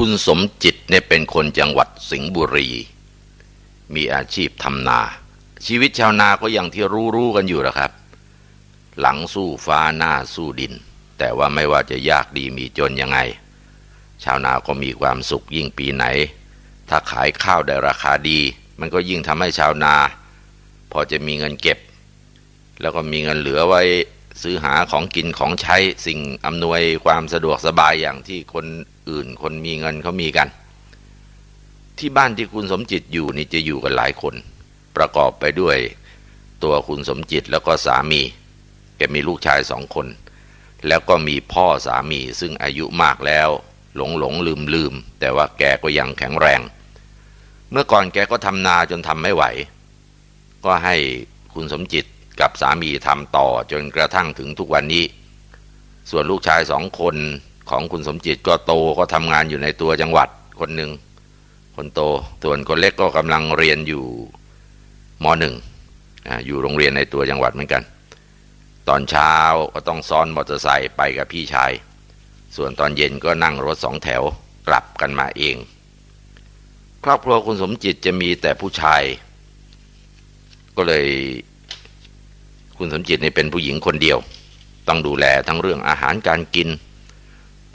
คุณสมจิตเนี่ยเป็นคนจังหวัดสิงห์บุรี มีอาชีพทำนา ชีวิตชาวนาก็อย่างที่รู้ๆกันอยู่นะครับ หลังสู้ฟ้าหน้าสู้ดิน แต่ว่าไม่ว่าจะยากดีมีจนยังไง ชาวนาก็มีความสุขยิ่งปีไหน ถ้าขายข้าวได้ราคาดี มันก็ยิ่งทำให้ชาวนา พอจะมีเงินเก็บ แล้วก็มีเงินเหลือไว้ซื้อหาของกินของใช้สิ่งอำนวยความสะดวกสบายอย่างที่คน อื่น คนมีเงินเขามีกัน ที่บ้านที่คุณสมจิตอยู่นี่จะอยู่กันหลายคน ประกอบไปด้วยตัวคุณสมจิตแล้วก็สามีแกมีลูกชายสองคน แล้วก็มีพ่อสามีซึ่งอายุมากแล้ว หลงหลงลืมลืมแต่ว่าแกก็ยังแข็งแรง เมื่อก่อนแกก็ทำนาจนทำไม่ไหว ก็ให้คุณสมจิตกับสามีทำต่อจนกระทั่งถึงทุกวันนี้ ส่วนลูกชายสองคน ของคุณสมจิตก็โตก็ทำงานอยู่ในตัวจังหวัดคนหนึ่งคนโตส่วนคนเล็กก็กำลังเรียนอยู่มหนึ่งอยู่โรงเรียนในตัวจังหวัดเหมือนกัน ตอนเช้าก็ต้องซ้อนมอเตอร์ไซค์ไปกับพี่ชาย ส่วนตอนเย็นก็นั่งรถสองแถวกลับกันมาเอง ครอบครัวคุณสมจิตจะมีแต่ผู้ชาย ก็เลยคุณสมจิตนี่เป็นผู้หญิงคนเดียว ต้องดูแลทั้งเรื่องอาหารการกิน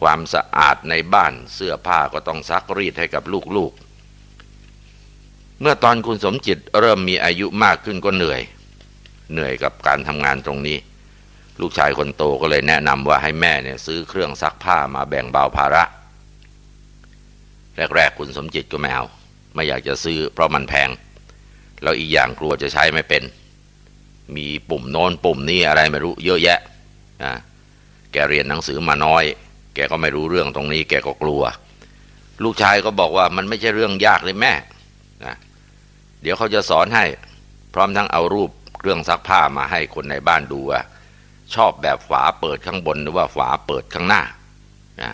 ความสะอาดในบ้านเสื้อผ้าก็ต้องซักรีดให้กับลูกๆ เมื่อตอนคุณสมจิตเริ่มมีอายุมากขึ้นก็เหนื่อย เหนื่อยกับการทำงานตรงนี้ ลูกชายคนโตก็เลยแนะนำว่าให้แม่เนี่ยซื้อเครื่องซักผ้ามาแบ่งเบาภาระ แรกๆคุณสมจิตก็ไม่เอาไม่อยากจะซื้อเพราะมันแพง แล้วอีกอย่างกลัวจะใช้ไม่เป็น มีปุ่มโน้นปุ่มนี้อะไรไม่รู้เยอะแยะนะแกเรียนหนังสือมาน้อย แกก็ไม่รู้เรื่องตรงนี้ แกก็กลัว ลูกชายก็บอกว่ามันไม่ใช่เรื่องยากเลยแม่นะเดี๋ยวเขาจะสอนให้ พร้อมทั้งเอารูปเครื่องซักผ้ามาให้คนในบ้านดูว่าชอบแบบฝาเปิดข้างบนหรือว่าฝาเปิดข้างหน้านะ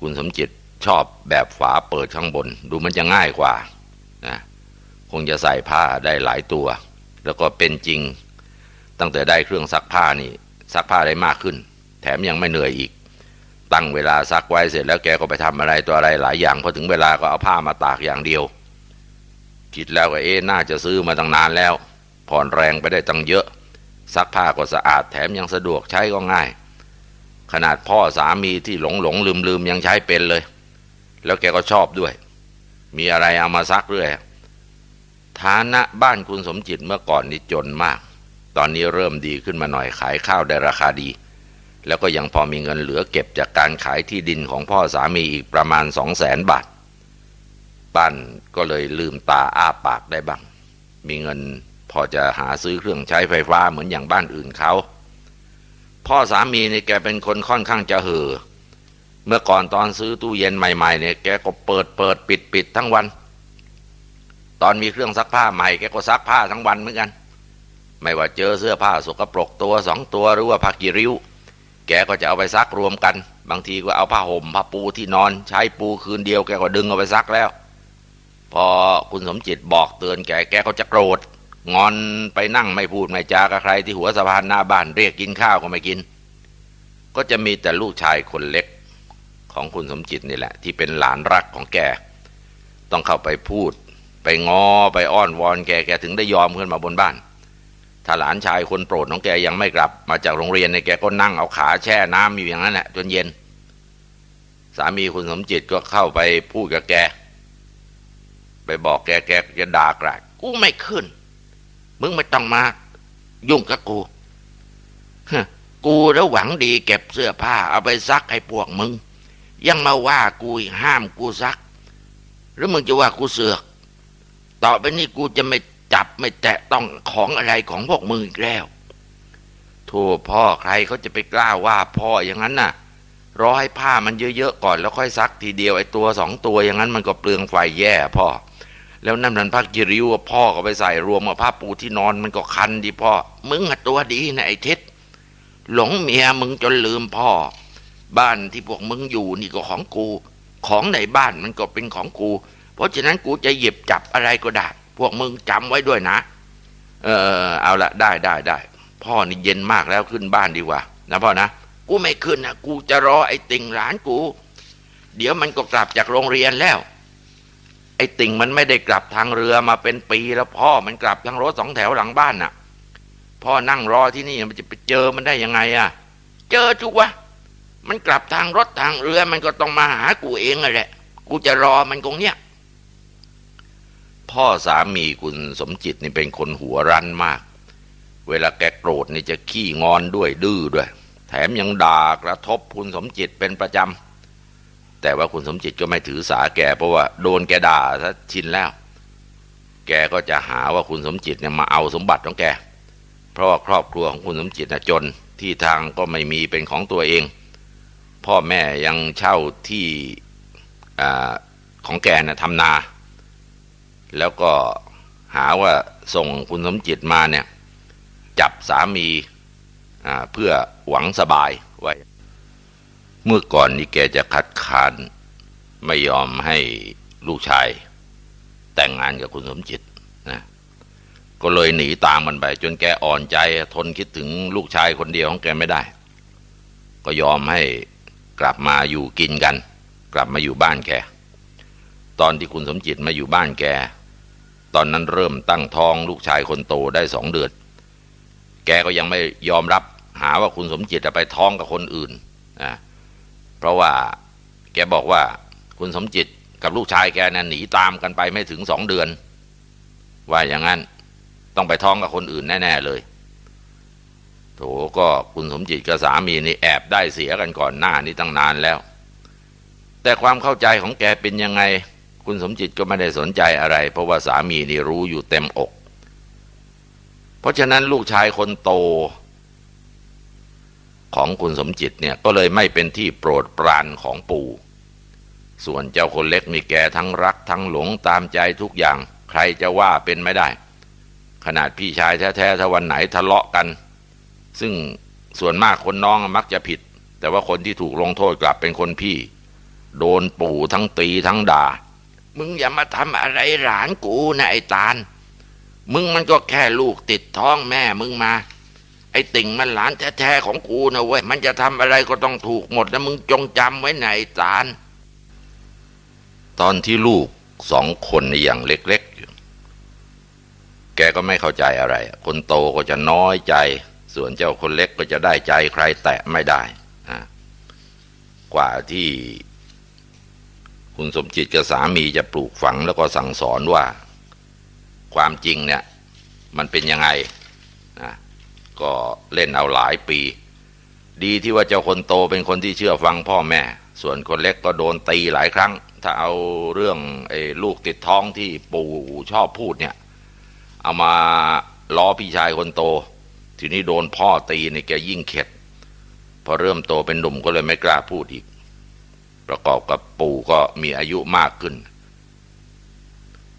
คุณสมจิตชอบแบบฝาเปิดข้างบน ดูมันจะง่ายกว่านะคงจะใส่ผ้าได้หลายตัว แล้วก็เป็นจริง ตั้งแต่ได้เครื่องซักผ้านี่ซักผ้าได้มากขึ้น แถมยังไม่เหนื่อยอีก ตั้งเวลาซักไว้เสร็จแล้วแกก็ไปทำอะไรตัวอะไรหลายอย่างพอถึงเวลาก็เอาผ้ามาตากอย่างเดียว คิดแล้วก็เอ๊ะน่าจะซื้อมาตั้งนานแล้ว ผ่อนแรงไปได้ตั้งเยอะ ซักผ้าก็สะอาดแถมยังสะดวกใช้ก็ง่าย ขนาดพ่อสามีที่หลงหลงลืมลืมยังใช้เป็นเลย แล้วแกก็ชอบด้วย มีอะไรเอามาซักเรื่อยฐานะบ้านคุณสมจิตเมื่อก่อนนี่จนมาก ตอนนี้เริ่มดีขึ้นมาหน่อยขายข้าวได้ราคาดี แล้วก็ยังพอมีเงินเหลือเก็บจากการขายที่ดินของพ่อสามีอีกประมาณสองแสนบาทบ้นก็เลยลืมตาอ้าปากได้บ้าง มีเงินพอจะหาซื้อเครื่องใช้ไฟฟ้าเหมือนอย่างบ้านอื่นเขาพ่อสามีเนี่ยแกเป็นคนค่อนข้างจะเห่อเมื่อก่อนตอนซื้อตู้เย็นใหม่ๆเนี่ยแกก็เปิดเปิดปิดปิดทั้งวัน ตอนมีเครื่องซักผ้าใหม่แกก็ซักผ้าทั้งวันเหมือนกัน ไม่ว่าเจอเสื้อผ้าสกปรกตัวสองตัวหรือว่าผ้ากีริ้ว แกก็จะเอาไปซักรวมกัน บางทีก็เอาผ้าห่มผ้าปูที่นอน ใช้ปูคืนเดียวแกก็ดึงเอาไปซักแล้ว พอคุณสมจิตบอกเตือนแกแกก็จะโกรธงอนไปนั่งไม่พูดไม่จากับใครที่หัวสะพานหน้าบ้านเรียกกินข้าวก็ไม่กิน ก็จะมีแต่ลูกชายคนเล็กของคุณสมจิตนี่แหละ ที่เป็นหลานรักของแก ต้องเข้าไปพูด ไปงอไปอ้อนวอนแกแกถึงได้ยอมขึ้นมาบนบ้าน ถ้าหลานชายคนโปรดของแกยังไม่กลับมาจากโรงเรียนในแกก็นั่งเอาขาแช่น้ำอยู่อย่างนั้นแหละจนเย็น สามีคุณสมจิตก็เข้าไปพูดกับแก ไปบอกแกแกจะด่ากราดกูไม่ขึ้น มึงไม่ต้องมา ยุ่งกับกูกูแล้วหวังดีเก็บเสื้อผ้า เอาไปซักให้พวกมึง ยังมาว่ากูห้ามกูซัก หรือมึงจะว่ากูเสือก ต่อไปนี้กูจะไม่ จับไม่แตะต้องของอะไรของพวกมึงอีกแล้วโธ่พ่อใครเขาจะไปกล้าว่าพ่ออย่างนั้นน่ะรอให้ผ้ามันเยอะๆก่อนแล้วค่อยซักทีเดียวไอ้ตัวสองตัวอย่างนั้นมันก็เปลืองไฟแย่พ่อ แล้วนั่นนันผ้ากิริวพ่อก็ไปใส่รวมกับผ้าปูที่นอนมันก็คันดิพ่อ มึงอะตัวดีนะไอ้เทิศหลงเมียมึงจนลืมพ่อ บ้านที่พวกมึงอยู่นี่ก็ของกู ของในบ้านมันก็เป็นของกู เพราะฉะนั้นกูจะหยิบจับอะไรก็ได้ พวกมึงจำไว้ด้วยนะ เออเอาละได้ได้ได้ พ่อนี่เย็นมากแล้วขึ้นบ้านดีกว่า นะพ่อนะ กูไม่ขึ้นนะกูจะรอไอ้ติ่งหลานกู เดี๋ยวมันก็กลับจากโรงเรียนแล้ว ไอ้ติ่งมันไม่ได้กลับทางเรือมาเป็นปีแล้วพ่อมันกลับทางรถสองแถวหลังบ้านน่ะ พ่อนั่งรอที่นี่มันจะไปเจอมันได้ยังไงอะ เจอทุกวะมันกลับทางรถทางเรือมันก็ต้องมาหากูเองแหละ กูจะรอมันตรงเนี้ย พ่อสามีคุณสมจิตนี่เป็นคนหัวรั้นมาก เวลาแกโกรธนี่จะขี้งอนด้วยดื้อด้วย แถมยังด่ากระทบคุณสมจิตเป็นประจำ แต่ว่าคุณสมจิตก็ไม่ถือสาแกเพราะว่าโดนแกด่าซะชินแล้ว แกก็จะหาว่าคุณสมจิตเนี่ยมาเอาสมบัติของแก เพราะว่าครอบครัวของคุณสมจิตนะจนที่ทางก็ไม่มีเป็นของตัวเอง พ่อแม่ยังเช่าที่อของแกนะทำนา แล้วก็หาว่าส่งคุณสมจิตมาเนี่ย จับสามีเพื่อหวังสบายไว้ เมื่อก่อนนี่แกจะคัดค้านไม่ยอมให้ลูกชาย แต่งงานกับคุณสมจิตนะก็เลยหนีตามมันไป จนแกอ่อนใจทนคิดถึงลูกชายคนเดียวของแกไม่ได้ ก็ยอมให้กลับมาอยู่กินกัน กลับมาอยู่บ้านแกตอนที่คุณสมจิตมาอยู่บ้านแก ตอนนั้นเริ่มตั้งท้องลูกชายคนโตได้สองเดือน แกก็ยังไม่ยอมรับหาว่าคุณสมจิตจะไปท้องกับคนอื่นนะเพราะว่าแกบอกว่าคุณสมจิตกับลูกชายแกนั้นหนีตามกันไปไม่ถึงสองเดือน ว่าอย่างนั้นต้องไปท้องกับคนอื่นแน่ ๆ เลย โถก็คุณสมจิตกับสามีนี่แอบได้เสียกันก่อนหน้านี้ตั้งนานแล้ว แต่ความเข้าใจของแกเป็นยังไง คุณสมจิตก็ไม่ได้สนใจอะไร เพราะว่าสามีนี่รู้อยู่เต็มอก เพราะฉะนั้นลูกชายคนโตของคุณสมจิตเนี่ยก็เลยไม่เป็นที่โปรดปรานของปู่ ส่วนเจ้าคนเล็กมีแกทั้งรักทั้งหลงตามใจทุกอย่าง ใครจะว่าเป็นไม่ได้ ขนาดพี่ชายแท้ๆถ้าวันไหนทะเลาะกัน ซึ่งส่วนมากคนน้องมักจะผิด แต่ว่าคนที่ถูกลงโทษกลับเป็นคนพี่ โดนปู่ทั้งตีทั้งด่า มึงอย่ามาทำอะไรหลานกูนะไอ้ตาล มึงมันก็แค่ลูกติดท้องแม่มึงมา ไอ้ติ่งมันหลานแท้ๆของกูนะเว้ย มันจะทำอะไรก็ต้องถูกหมดนะมึงจงจำไว้ไหนไอ้ตาล ตอนที่ลูกสองคนอย่างเล็กๆอยู่แกก็ไม่เข้าใจอะไร คนโตก็จะน้อยใจ ส่วนเจ้าคนเล็กก็จะได้ใจใครแตะไม่ได้กว่าที่ คุณสมจิตกับสามีจะปลูกฝังแล้วก็สั่งสอนว่า ความจริงเนี่ยมันเป็นยังไงนะก็เล่นเอาหลายปี ดีที่ว่าเจ้าคนโตเป็นคนที่เชื่อฟังพ่อแม่ ส่วนคนเล็กก็โดนตีหลายครั้ง ถ้าเอาเรื่องไอ้ลูกติดท้องที่ปู่ชอบพูดเนี่ย เอามาล้อพี่ชายคนโต ทีนี้โดนพ่อตีเนี่ยแกยิ่งเข็ด พอเริ่มโตเป็นหนุ่มก็เลยไม่กล้าพูดอีก ประกอบกับปู่ก็มีอายุมากขึ้น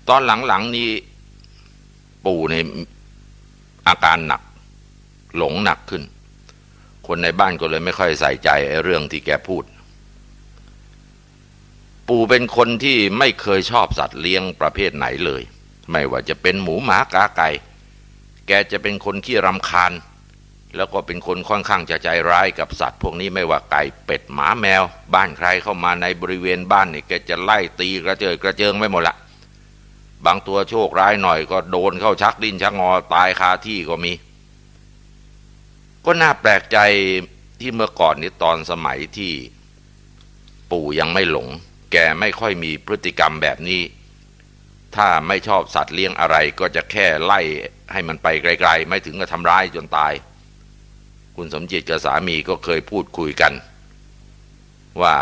ตอนหลังๆนี้ปู่ในอาการหนัก หลงหนักขึ้น คนในบ้านก็เลยไม่ค่อยใส่ใจไอ้เรื่องที่แกพูด ปู่เป็นคนที่ไม่เคยชอบสัตว์เลี้ยงประเภทไหนเลย ไม่ว่าจะเป็นหมูหมากาไก่ แกจะเป็นคนขี้รำคาญ แล้วก็เป็นคนค่อนข้างจะใจร้ายกับสัตว์พวกนี้ไม่ว่าไก่เป็ดหมาแมว บ้านใครเข้ามาในบริเวณบ้านนี่แกจะไล่ตีกระเจิดกระเจิงไม่หมดละบางตัวโชคร้ายหน่อยก็โดนเข้าชักดิ้นชักงอตายคาที่ก็มี ก็น่าแปลกใจที่เมื่อก่อนนี้ตอนสมัยที่ปู่ยังไม่หลง แกไม่ค่อยมีพฤติกรรมแบบนี้ ถ้าไม่ชอบสัตว์เลี้ยงอะไรก็จะแค่ไล่ให้มันไปไกลๆ ไม่ถึงกับทำร้ายจนตาย คุณสมจิตกับสามีก็เคยพูดคุยกัน ว่า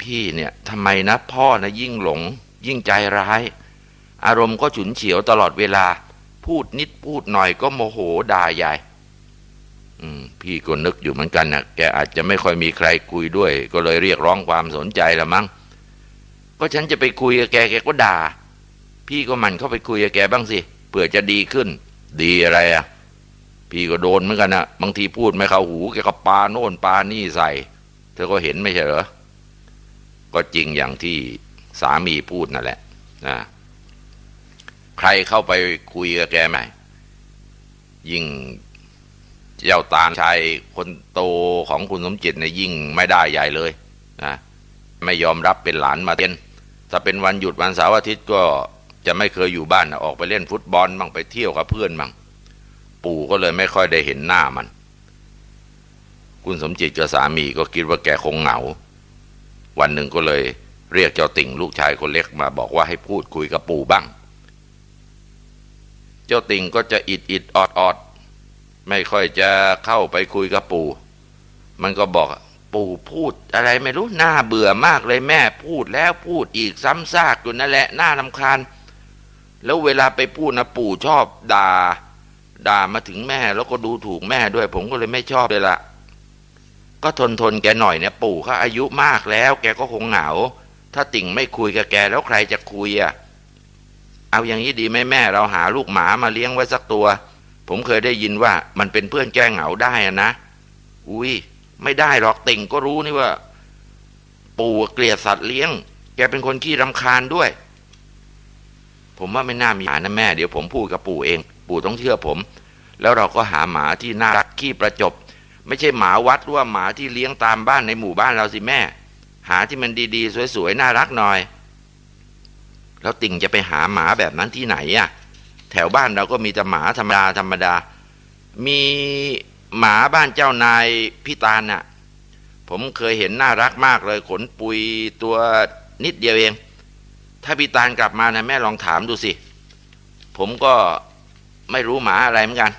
พี่เนี่ยทำไมนะพ่อนะยิ่งหลง ยิ่งใจร้าย อารมณ์ก็ฉุนเฉียวตลอดเวลา พูดนิดพูดหน่อยก็โมโหด่ายายอืมพี่ก็นึกอยู่เหมือนกันนะแกอาจจะไม่ค่อยมีใครคุยด้วย ก็เลยเรียกร้องความสนใจละมั้งก็ฉันจะไปคุยกับแกแกก็ด่า พี่ก็มันเข้าไปคุยกับแกบ้างสิเผื่อจะดีขึ้น ดีอะไรอะ่ะ พี่ก็โดนเหมือนกันนะบางทีพูดไม่เข้าหูแกก็ปาโน่นปานี่ใส่ เธอก็เห็นไม่ใช่เหรอ ก็จริงอย่างที่สามีพูดนั่นแหละนะใครเข้าไปคุยกับแกไหมยิ่งเจ้าตาชายคนโตของคุณสมจิตเนี่ยยิ่งไม่ได้ใหญ่เลยนะไม่ยอมรับเป็นหลานมาเรียนถ้าเป็นวันหยุดวันเสาร์อาทิตย์ก็จะไม่เคยอยู่บ้านนะออกไปเล่นฟุตบอลบ้างไปเที่ยวกับเพื่อนบ้าง ปู่ก็เลยไม่ค่อยได้เห็นหน้ามัน คุณสมจิตกับสามีก็คิดว่าแกคงเหงา วันหนึ่งก็เลยเรียกเจ้าติ่งลูกชายคนเล็กมาบอกว่าให้พูดคุยกับปู่บ้าง เจ้าติ่งก็จะอิดอิดออดออดไม่ค่อยจะเข้าไปคุยกับปู่ มันก็บอกปู่พูดอะไรไม่รู้หน่าเบื่อมากเลยแม่พูดแล้วพูดอีกซ้ำซากอยู่นั่นแหละหน่าลำคาญ แล้วเวลาไปพูดนะปู่ชอบด่า ด่ามาถึงแม่ แล้วก็ดูถูกแม่ด้วย ผมก็เลยไม่ชอบเลยละก็ทนทนแกหน่อยเนี่ยปู่เขาอายุมากแล้ว แกก็คงเหงา ถ้าติ่งไม่คุยกับแกแล้วใครจะคุยอะเอาอย่างนี้ดีไหมแม่เราหาลูกหมามาเลี้ยงไว้สักตัว ผมเคยได้ยินว่ามันเป็นเพื่อนแก้เหงาได้อะนะอุ้ยไม่ได้หรอกติ่งก็รู้นี่ว่า ปู่เกลียดสัตว์เลี้ยง แกเป็นคนขี้รำคาญด้วย ผมว่าไม่น่ามีหานะแม่ เดี๋ยวผมพูดกับปู่เอง ปู่ต้องเชื่อผม แล้วเราก็หาหมาที่น่ารักขี้ประจบ ไม่ใช่หมาวัดหรือว่าหมาที่เลี้ยงตามบ้านในหมู่บ้านเราสิแม่ หาที่มันดีๆ สวยๆ น่ารักหน่อย แล้วติ่งจะไปหาหมาแบบนั้นที่ไหนอะแถวบ้านเราก็มีแต่หมาธรรมดาธรรมดา มีหมาบ้านเจ้านายพี่ตาลน่ะ ผมเคยเห็นน่ารักมากเลยขนปุยตัวนิดเดียวเอง ถ้าพี่ตาลกลับมานะแม่ลองถามดูสิ ผมก็ ไม่รู้หมาอะไรเหมือนกัน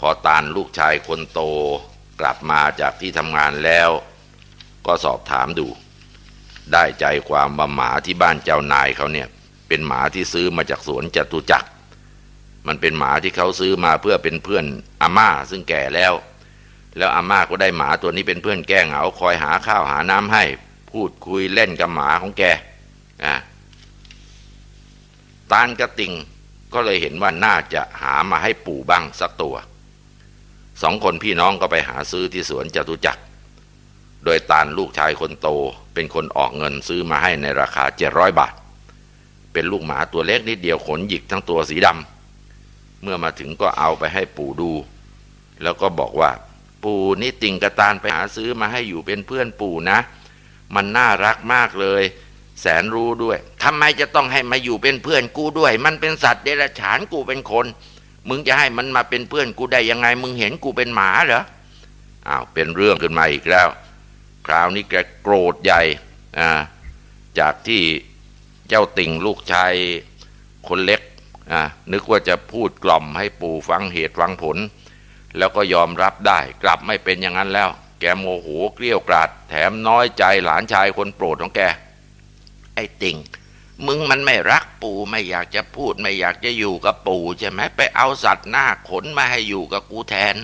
พอตาลลูกชายคนโตกลับมาจากที่ทำงานแล้ว ก็สอบถามดู ได้ใจความว่าหมาที่บ้านเจ้านายเขาเนี่ย เป็นหมาที่ซื้อมาจากสวนจตุจักร มันเป็นหมาที่เขาซื้อมาเพื่อเป็นเพื่อนอาม่าซึ่งแก่แล้ว แล้วอาม่าก็ได้หมาตัวนี้เป็นเพื่อนแก้เหงาคอยหาข้าวหาน้ำให้ พูดคุยเล่นกับหมาของแกอะตาลกระติง ก็เลยเห็นว่าน่าจะหามาให้ปู่บ้างสักตัวสองคนพี่น้องก็ไปหาซื้อที่สวนจตุจักร โดยตาลลูกชายคนโต เป็นคนออกเงินซื้อมาให้ในราคาเจ็ดร้อยบาท เป็นลูกหมาตัวเล็กนิดเดียวขนหยิกทั้งตัวสีดำเมื่อมาถึงก็เอาไปให้ปู่ดู แล้วก็บอกว่า ปู่นี่ติ่งกระตานไปหาซื้อมาให้อยู่เป็นเพื่อนปู่นะ มันน่ารักมากเลย แสนรู้ด้วยทำไมจะต้องให้มาอยู่เป็นเพื่อนกูด้วย มันเป็นสัตว์เดรัจฉานกูเป็นคน มึงจะให้มันมาเป็นเพื่อนกูได้ยังไง มึงเห็นกูเป็นหมาเหรออ้าวเป็นเรื่องขึ้นมาอีกแล้ว คราวนี้แกโกรธใหญ่อ่าจากที่เจ้าติ่งลูกชายคนเล็กอ่านึกว่าจะพูดกล่อมให้ปู่ฟังเหตุฟังผล แล้วก็ยอมรับได้ กลับไม่เป็นอย่างนั้นแล้ว แกโมโหเกลี้ยวกราด แถมน้อยใจหลานชายคนโปรดของแก ไอ้ติ่ง มึงมันไม่รักปู่ไม่อยากจะพูดไม่อยากจะอยู่กับปู่ใช่ไหมไปเอาสัตว์หน้าขนมาให้อยู่กับกูแทน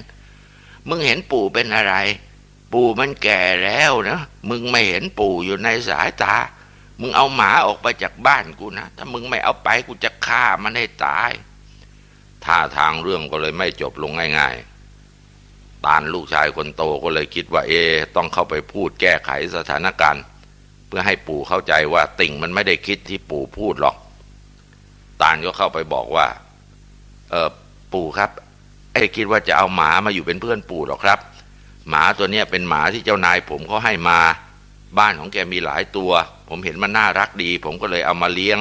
มึงเห็นปู่เป็นอะไร ปู่มันแก่แล้วนะมึงไม่เห็นปู่อยู่ในสายตา มึงเอาหมาออกไปจากบ้านกูนะถ้ามึงไม่เอาไปกูจะฆ่ามันให้ตายท่าทางเรื่องก็เลยไม่จบลงง่าย ๆ ตาลลูกชายคนโตก็เลยคิดว่าเอ ต้องเข้าไปพูดแก้ไขสถานการณ์ เพื่อให้ปู่เข้าใจว่าติ่งมันไม่ได้คิดที่ปู่พูดหรอก ตาลก็เข้าไปบอกว่า เออปู่ครับไอ้คิดว่าจะเอาหมามาอยู่เป็นเพื่อนปู่หรอกครับ หมาตัวเนี้ยเป็นหมาที่เจ้านายผมเขาให้มา บ้านของแกมีหลายตัว ผมเห็นมันน่ารักดี ผมก็เลยเอามาเลี้ยง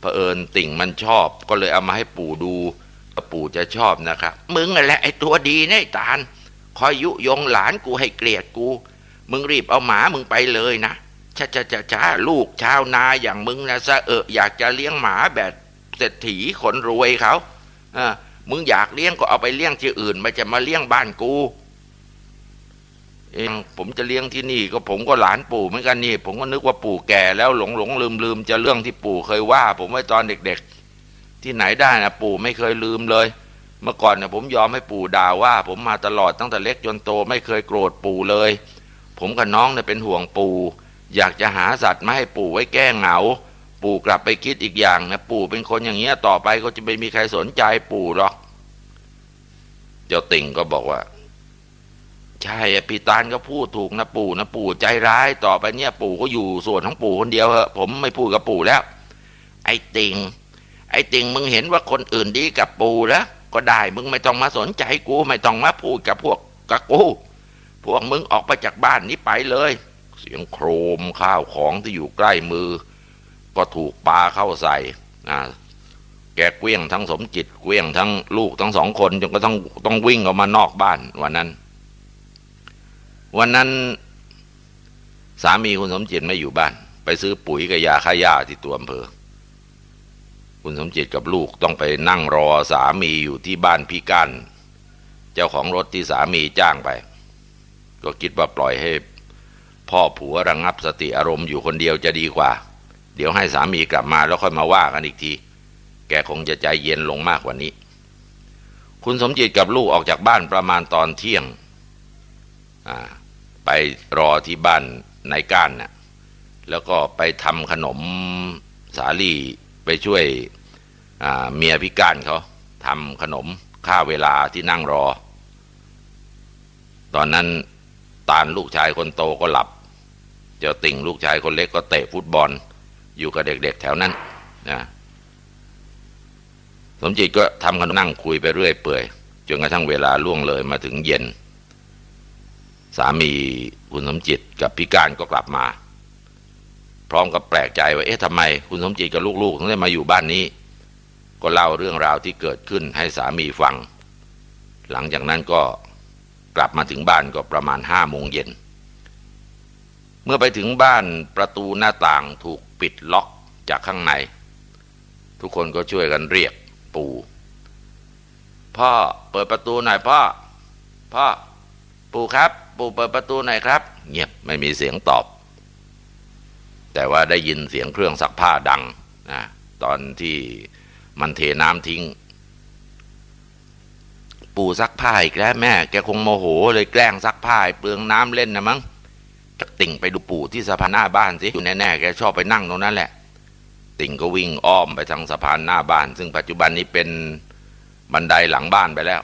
เผอิญติ่งมันชอบ ก็เลยเอามาให้ปู่ดูปู่จะชอบนะครับ มึงนั่นแหละไอ้ตัวดีเนี่ยตาลคอยยุยงหลานกูให้เกลียดกู มึงรีบเอาหมามึงไปเลยนะ ช้าช้าช้าช้าลูกชาวนาอย่างมึงนะซะเอออยากจะเลี้ยงหมาแบบเศรษฐีคนรวยเขาอ่ามึงอยากเลี้ยงก็เอาไปเลี้ยงที่อื่นไม่จะมาเลี้ยงบ้านกูเองผมจะเลี้ยงที่นี่ก็ผมก็หลานปู่เหมือนกันนี่ ผมก็นึกว่าปู่แก่แล้วหลงหลงลืมลืมจะเรื่องที่ปู่เคยว่า ผมไว้ตอนเด็ก ๆ ที่ไหนได้นะปู่ไม่เคยลืมเลย เมื่อก่อนเนี่ยผมยอมให้ปู่ด่าว่า ผมมาตลอดตั้งแต่เล็กจนโตไม่เคยโกรธปู่เลย ผมกับน้องเนี่ยเป็นห่วงปู่ อยากจะหาสัตว์มาให้ปู่ไว้แก้เหงา ปู่กลับไปคิดอีกอย่างนะปู่เป็นคนอย่างเงี้ยต่อไปก็จะไม่มีใครสนใจปู่หรอก เจ้าติ่งก็บอกว่า ใช่พี่ตาลก็พูดถูกนะปู่นะปู่ใจร้ายต่อไปเนี่ย ปู่ก็อยู่ส่วนของปู่คนเดียวเหอะผมไม่พูดกับปู่แล้ว ไอ้ติงไอ้ติงมึงเห็นว่าคนอื่นดีกับปู่แล้วก็ได้มึงไม่ต้องมาสนใจกู ไม่ต้องมาพูดกับพวกกับกู พวกมึงออกไปจากบ้านนี้ไปเลย เสียงโครมข้าวของที่อยู่ใกล้มือ ก็ถูกปาเข้าใส่แกเกลี้ยงทั้งสมจิตเกลี้ยงทั้งลูกทั้งสองคนจนก็ต้องต้องวิ่งออกมานอกบ้านวันนั้น วันนั้นสามีคุณสมจิตไม่อยู่บ้าน ไปซื้อปุ๋ยกับยาฆ่าหญ้าที่ตัวอำเภอ คุณสมจิตกับลูกต้องไปนั่งรอสามีอยู่ที่บ้านพี่ก้านเจ้าของรถที่สามีจ้างไป ก็คิดว่าปล่อยให้ พ่อผัวระงงับสติอารมณ์อยู่คนเดียวจะดีกว่า เดี๋ยวให้สามีกลับมาแล้วค่อยมาว่ากันอีกที แกคงจะใจเย็นลงมากกว่านี้ คุณสมจิตกับลูกออกจากบ้านประมาณตอนเที่ยง ไปรอที่บ้านนายก้านน่ะแล้วก็ไปทำขนมสาลี่ไปช่วยเมียพิการเขาทำขนมค่าเวลาที่นั่งรอ ตอนนั้นตาลลูกชายคนโตก็หลับ เจ้าติ่งลูกชายคนเล็กก็เตะฟุตบอล อยู่กับเด็กๆแถวนั้นนะสมจิตก็ทำกันนั่งคุยไปเรื่อยเปื่อยจนกระทั่งเวลาล่วงเลยมาถึงเย็น สามีคุณสมจิตกับพิการก็กลับมา พร้อมกับแปลกใจว่าเอ๊ะทำไมคุณสมจิตกับลูกๆถึงได้มาอยู่บ้านนี้ ก็เล่าเรื่องราวที่เกิดขึ้นให้สามีฟัง หลังจากนั้นก็กลับมาถึงบ้านก็ประมาณห้าโมงเย็น เมื่อไปถึงบ้านประตูหน้าต่างถูกปิดล็อกจากข้างใน ทุกคนก็ช่วยกันเรียกปู่พ่อเปิดประตูหน่อยพ่อ พ่อ ปู่ครับ ปู่เปิดประตูหน่อยครับ เงียบไม่มีเสียงตอบ แต่ว่าได้ยินเสียงเครื่องซักผ้าดังนะตอนที่มันเทน้ำทิ้ง ปู่ซักผ้าอีกแล้วแม่ แกคงโมโหเลยแกล้งซักผ้าเปลืองน้ำเล่นนะมั้ง ติ่งไปดูปู่ที่สะพานหน้าบ้านสิอยู่แน่ๆแกชอบไปนั่งตรงนั้นแหละ ติ่งก็วิ่งอ้อมไปทางสะพานหน้าบ้าน ซึ่งปัจจุบันนี้เป็นบันไดหลังบ้านไปแล้ว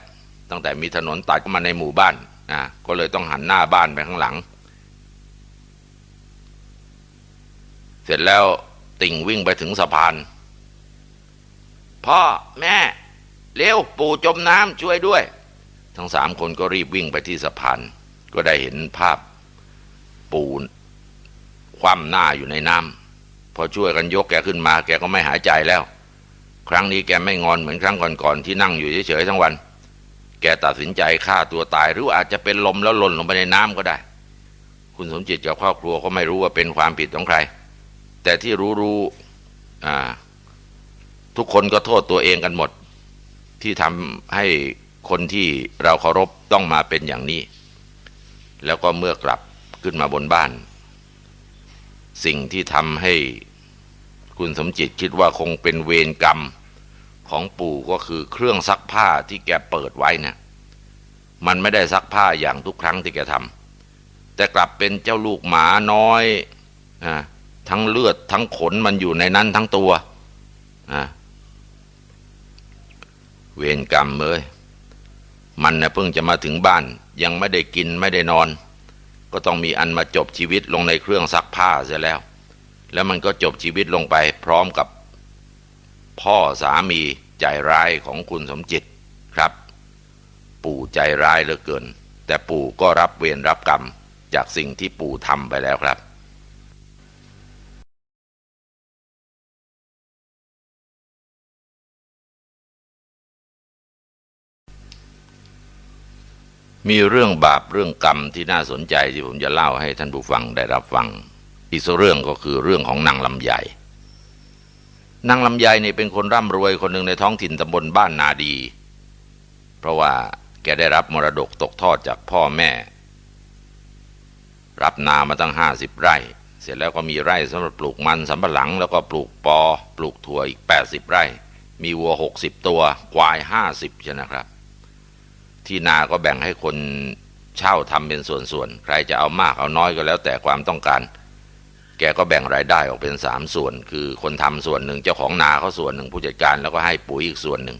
ตั้งแต่มีถนนตัดเข้ามาในหมู่บ้านนะก็เลยต้องหันหน้าบ้านไปข้างหลัง เสร็จแล้วติ่งวิ่งไปถึงสะพาน พ่อแม่เร็วปู่จมน้ำช่วยด้วย ทั้งสามคนก็รีบวิ่งไปที่สะพาน ก็ได้เห็นภาพ ปู่คว่ำหน้าอยู่ในน้ำพอช่วยกันยกแกขึ้นมา แกก็ไม่หายใจแล้ว ครั้งนี้แกไม่งอนเหมือนครั้งก่อนๆที่นั่งอยู่เฉยๆทั้งวัน แกตัดสินใจฆ่าตัวตายหรืออาจจะเป็นลมแล้วหล่นลงไปในน้ำก็ได้ คุณสมจิตกับครอบครัวก็ไม่รู้ว่าเป็นความผิดของใคร แต่ที่รู้ๆอ่าทุกคนก็โทษตัวเองกันหมด ที่ทำให้คนที่เราเคารพต้องมาเป็นอย่างนี้ แล้วก็เมื่อกลับ ขึ้นมาบนบ้าน สิ่งที่ทำให้คุณสมจิตคิดว่าคงเป็นเวรกรรมของปู่ก็คือเครื่องซักผ้าที่แกเปิดไว้นะ่ะมันไม่ได้ซักผ้าอย่างทุกครั้งที่แกทำแต่กลับเป็นเจ้าลูกหมาน้อยอทั้งเลือดทั้งขนมันอยู่ในนั้นทั้งตัวเวรกรรมเอ้ยมันนะเพิ่งจะมาถึงบ้านยังไม่ได้กินไม่ได้นอน ก็ต้องมีอันมาจบชีวิตลงในเครื่องซักผ้าเสียแล้ว แล้วมันก็จบชีวิตลงไปพร้อมกับพ่อสามีใจร้ายของคุณสมจิตครับ ปู่ใจร้ายเหลือเกิน แต่ปู่ก็รับเวรรับกรรมจากสิ่งที่ปู่ทำไปแล้วครับ มีเรื่องบาปเรื่องกรรมที่น่าสนใจที่ผมจะเล่าให้ท่านผู้ฟังได้รับฟัง อีกเรื่องก็คือเรื่องของนางลำไยนางลำไยนี่เป็นคนร่ำรวยคนหนึ่งในท้องถิ่นตำบลบ้านนาดี เพราะว่าแกได้รับมรดกตกทอดจากพ่อแม่ รับนามาตั้งห้าสิบไร่ เสร็จแล้วก็มีไร่สำหรับปลูกมันสำปะหลัง แล้วก็ปลูกปอ ปลูกถั่วอีกแปดสิบไร่ มีวัวหกสิบตัว ควายห้าสิบใช่นะครับ ที่นาก็แบ่งให้คนเช่าทำเป็นส่วนๆ ใครจะเอามากเอาน้อยก็แล้วแต่ความต้องการ แกก็แบ่งรายได้ออกเป็นสามส่วน คือคนทำส่วนหนึ่งเจ้าของนาเขาส่วนหนึ่งผู้จัดการแล้วก็ให้ปุ๋ยอีกส่วนหนึ่ง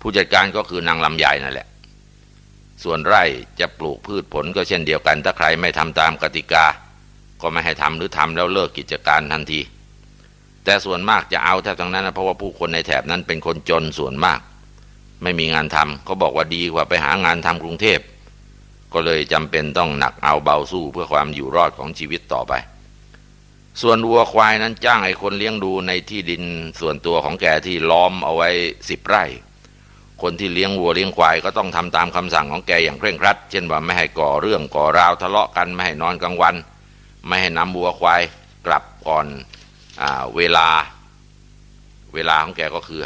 ผู้จัดการก็คือนางลำใหญ่นั่นแหละ ส่วนไร่จะปลูกพืชผลก็เช่นเดียวกัน ถ้าใครไม่ทำตามกติกา ก็ไม่ให้ทำหรือทำแล้วเลิกกิจการทันที แต่ส่วนมากจะเอาแทบทั้งนั้นนะเพราะว่าผู้คนในแถบนั้นเป็นคนจนส่วนมาก ไม่มีงานทำเขาบอกว่าดีกว่าไปหางานทำกรุงเทพ ก็เลยจำเป็นต้องหนักเอาเบาสู้เพื่อความอยู่รอดของชีวิตต่อไป ส่วนวัวควายนั้นจ้างไอ้คนเลี้ยงดูในที่ดินส่วนตัวของแกที่ล้อมเอาไว้สิบไร่ คนที่เลี้ยงวัวเลี้ยงควายก็ต้องทำตามคำสั่งของแกอย่างเคร่งครัด เช่นว่าไม่ให้ก่อเรื่องก่อราวทะเลาะกันไม่ให้นอนกลางวัน ไม่ให้นำวัวควายกลับก่อนอเวลา เวลาของแกก็คือ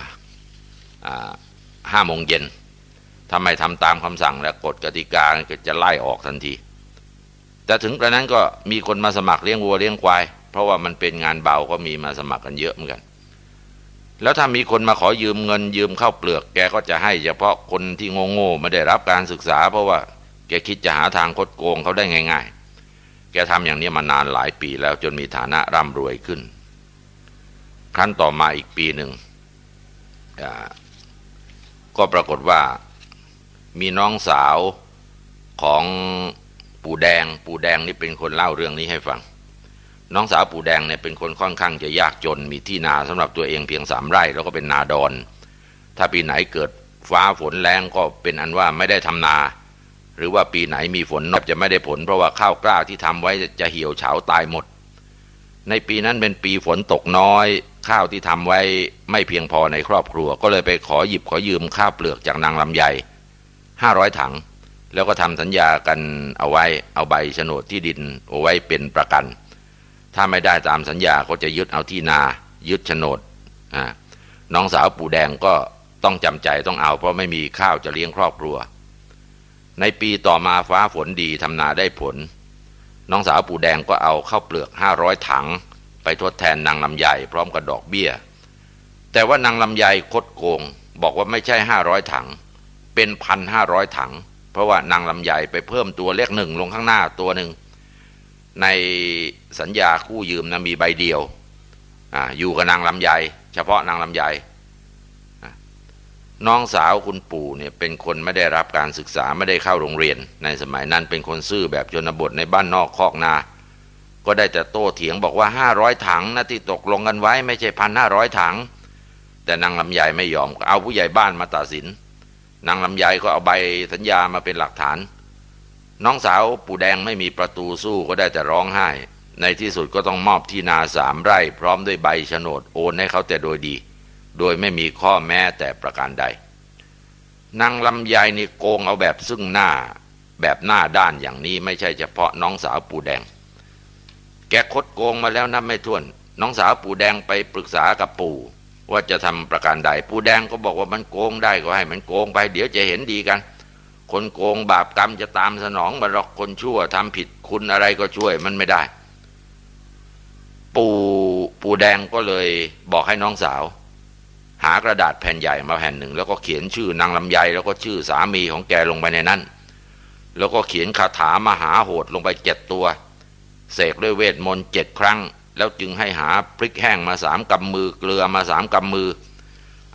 ห้าโมงเย็นถ้าไม่ทำตามคำสั่งและกฎกติกาก็จะไล่ออกทันที แต่ถึงกระนั้นก็มีคนมาสมัครเลี้ยงวัวเลี้ยงควาย เพราะว่ามันเป็นงานเบาก็มีมาสมัครกันเยอะเหมือนกัน แล้วถ้ามีคนมาขอยืมเงินยืมเข้าเปลือก แกก็จะให้เฉพาะคนที่โง่ๆไม่ได้รับการศึกษา เพราะว่าแกคิดจะหาทางคดโกงเขาได้ง่าย ๆ แกทำอย่างนี้มานานหลายปีแล้วจนมีฐานะร่ำรวยขึ้น ครั้นต่อมาอีกปีหนึ่ง ก็ปรากฏว่ามีน้องสาวของปู่แดง ปู่แดงนี่เป็นคนเล่าเรื่องนี้ให้ฟัง น้องสาวปู่แดงเนี่ยเป็นคนค่อนข้างจะยากจน มีที่นาสำหรับตัวเองเพียงสามไร่ แล้วก็เป็นนาดอน ถ้าปีไหนเกิดฟ้าฝนแรงก็เป็นอันว่าไม่ได้ทำนา หรือว่าปีไหนมีฝนนอบจะไม่ได้ผล เพราะว่าข้าวกล้าที่ทำไว้จะเหี่ยวเฉาตายหมด ในปีนั้นเป็นปีฝนตกน้อย ข้าวที่ทำไว้ไม่เพียงพอในครอบครัว ก็เลยไปขอหยิบขอยืมข้าวเปลือกจากนางลำไยห้าร้อยถัง แล้วก็ทำสัญญากันเอาไว้เอาใบโฉนดที่ดินเอาไว้เป็นประกัน ถ้าไม่ได้ตามสัญญาก็จะยึดเอาที่นา ยึดโฉนดน้องสาวปู่แดงก็ต้องจำใจต้องเอา เพราะไม่มีข้าวจะเลี้ยงครอบครัว ในปีต่อมาฟ้าฝนดีทำนาได้ผล น้องสาวปู่แดงก็เอาข้าวเปลือกห้าร้อยถัง ไปทดแทนนางลำไยพร้อมกับดอกเบี้ย แต่ว่านางลำไยคดโกง บอกว่าไม่ใช่ห้าร้อยถัง เป็นพันห้าร้อยถัง เพราะว่านางลำไยไปเพิ่มตัวเลขหนึ่งลงข้างหน้าตัวหนึ่งในสัญญาคู่ยืมนะมีใบเดียวออยู่กับนางลำไยเฉพาะนางลำไย น้องสาวคุณปู่เนี่ยเป็นคนไม่ได้รับการศึกษาไม่ได้เข้าโรงเรียน ในสมัยนั้นเป็นคนซื่อแบบชนบทในบ้านนอกคอกนา ก็ได้แต่โต้เถียงบอกว่าห้าร้อยถังนะที่ตกลงกันไว้ไม่ใช่พันห้าร้อยถัง แต่นางลำไยไม่ยอมเอาผู้ใหญ่บ้านมาตัดสิน นางลำไยก็เอาใบสัญญามาเป็นหลักฐาน น้องสาวปู่แดงไม่มีประตูสู้ก็ได้แต่ร้องไห้ ในที่สุดก็ต้องมอบที่นาสามไร่ พร้อมด้วยใบโฉนดโอนให้เขาแต่โดยดี โดยไม่มีข้อแม้แต่ประการใด นางลำไยนี่โกงเอาแบบซึ่งหน้าแบบหน้าด้านอย่างนี้ไม่ใช่เฉพาะน้องสาวปู่แดง แกคดโกงมาแล้วนับไม่ถ้วน น้องสาวปู่แดงไปปรึกษากับปู่ว่าจะทำประการใดผู้แดงก็บอกว่ามันโกงได้ก็ให้มันโกงไป เดี๋ยวจะเห็นดีกัน คนโกงบาปกรรมจะตามสนองมาหรอกคนชั่วทำผิดคุณอะไรก็ช่วยมันไม่ได้ ปู่ปู่แดงก็เลยบอกให้น้องสาว หากระดาษแผ่นใหญ่มาแผ่นหนึ่ง แล้วก็เขียนชื่อนางลำไยแล้วก็ชื่อสามีของแกลงไปในนั้น แล้วก็เขียนคาถามหาโหดลงไปเจ็ดตัว เสกด้วยเวทมนต์เจ็ดครั้ง แล้วจึงให้หาพริกแห้งมาสามกำมือเกลือมาสามกำมือ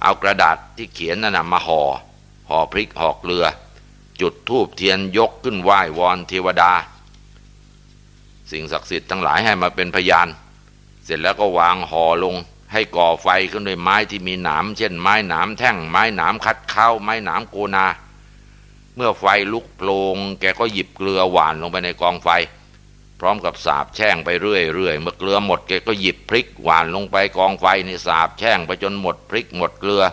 เอากระดาษที่เขียนนั่นมาห่อห่อพริกห่อเกลือ จุดทูบเทียนยกขึ้นไหว้วอนเทวดา สิ่งศักดิ์สิทธิ์ทั้งหลายให้มาเป็นพยาน เสร็จแล้วก็วางห่อลง ให้ก่อไฟขึ้นด้วยไม้ที่มีหนามเช่นไม้หนามแท่ง ไม้หนามคัดเข้า ไม้หนามโกนา เมื่อไฟลุกโผลงแกก็หยิบเกลือหวานลงไปในกองไฟ พร้อมกับสาบแช่งไปเรื่อยๆเมื่อเกลือหมดแกก็หยิบพริกหวานลงไปกองไฟในสาบแช่งไปจนหมดพริกหมดเกลือ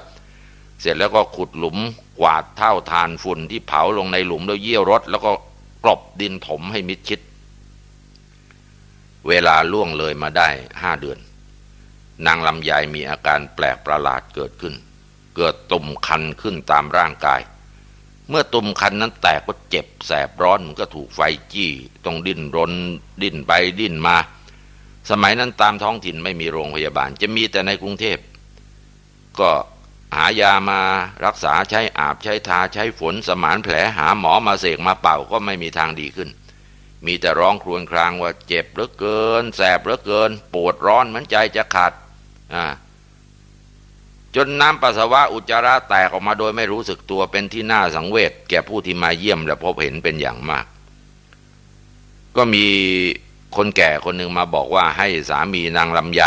เสร็จแล้วก็ขุดหลุมกวาดเท่าทานฝุ่นที่เผาลงในหลุมแล้วเยี่ยวรถ แล้วก็กลบดินถมให้มิดชิด เวลาล่วงเลยมาได้ห้าเดือน นางลำไยมีอาการแปลกประหลาดเกิดขึ้น เกิดตุ่มคันขึ้นตามร่างกาย เมื่อตุ่มคันนั้นแตกก็เจ็บแสบร้อนมันก็ถูกไฟจี้ต้องดิ้นรน ดิ้นไปดิ้นมา สมัยนั้นตามท้องถิ่นไม่มีโรงพยาบาล จะมีแต่ในกรุงเทพ ก็หายามารักษาใช้อาบใช้ทาใช้ฝนสมานแผลหาหมอมาเสกมาเป่าก็ไม่มีทางดีขึ้น มีแต่ร้องครวญครางว่าเจ็บเหลือเกิน แสบเหลือเกิน ปวดร้อนเหมือนใจจะขาด จนน้ำปัสสาวะอุจจาระแตกออกมาโดยไม่รู้สึกตัวเป็นที่น่าสังเวชแก่ผู้ที่มาเยี่ยมและพบเห็นเป็นอย่างมาก ก็มีคนแก่คนหนึ่งมาบอกว่าให้สามีนางลำไย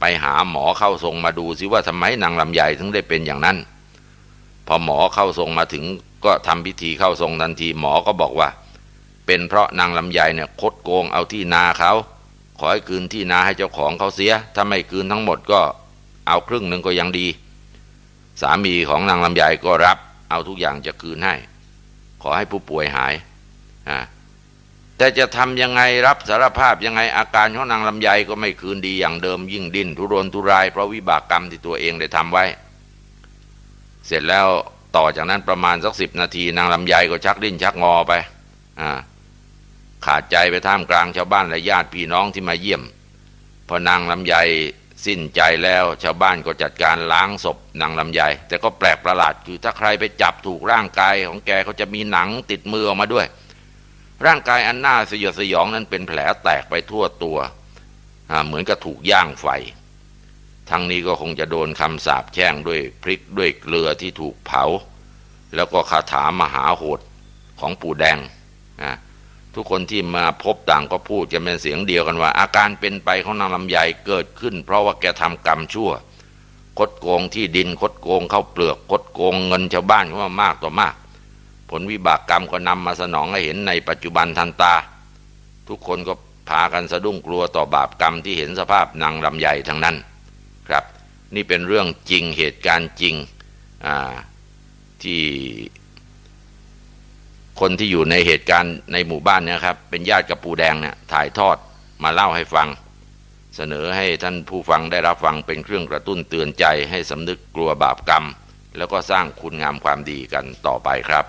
ไปหาหมอเข้าทรงมาดูสิว่าทำไมนางลำไยถึงได้เป็นอย่างนั้น พอหมอเข้าทรงมาถึงก็ทำพิธีเข้าทรงทันทีหมอก็บอกว่า เป็นเพราะนางลำไยเนี่ยคดโกงเอาที่นาเขา ขอให้คืนที่นาให้เจ้าของเขาเสีย ถ้าไม่คืนทั้งหมดก็เอาครึ่งหนึ่งก็ยังดี สามีของนางลำไยก็รับ เอาทุกอย่างจะคืนให้ ขอให้ผู้ป่วยหายอ่าแต่จะทำยังไงรับสารภาพยังไงอาการของนางลำไยก็ไม่คืนดีอย่างเดิมยิ่งดิ้นทุรนทุรายเพราะวิบากกรรมที่ตัวเองได้ทำไว้ เสร็จแล้วต่อจากนั้นประมาณสักสิบนาทีนางลำไยก็ชักดิ้นชักงอไปอ่า ขาดใจไปท่ามกลางชาวบ้านและญาติพี่น้องที่มาเยี่ยม พอนางลำไยสิ้นใจแล้วชาวบ้านก็จัดการล้างศพนางลำไยแต่ก็แปลกประหลาดคือถ้าใครไปจับถูกร่างกายของแกเขาจะมีหนังติดมือออกมาด้วย ร่างกายอันน่าสยดสยองนั้นเป็นแผลแตกไปทั่วตัว เหมือนกับถูกย่างไฟ ทั้งนี้ก็คงจะโดนคำสาปแช่งด้วยพริกด้วยเกลือที่ถูกเผา แล้วก็คาถามหาโหดของปู่แดงนะ ทุกคนที่มาพบต่างก็พูดจะเป็นเสียงเดียวกันว่า อาการเป็นไปของนางลำไยเกิดขึ้น เพราะว่าแกทำกรรมชั่ว คดโกงที่ดินคดโกงเข้าเปลือกคดโกงเงินชาวบ้านเขามามากต่อมาก ผลวิบากกรรมก็นำมาสนองให้เห็นในปัจจุบันทันตา ทุกคนก็พากันสะดุ้งกลัวต่อบาปกรรมที่เห็นสภาพนางลำไยทั้งนั้นครับ นี่เป็นเรื่องจริงเหตุการณ์จริงที่ คนที่อยู่ในเหตุการณ์ในหมู่บ้านเนี่ยครับ เป็นญาติกับปูแดงเนี่ยถ่ายทอดมาเล่าให้ฟัง เสนอให้ท่านผู้ฟังได้รับฟังเป็นเครื่องกระตุ้นเตือนใจให้สำนึกกลัวบาปกรรม แล้วก็สร้างคุณงามความดีกันต่อไปครับ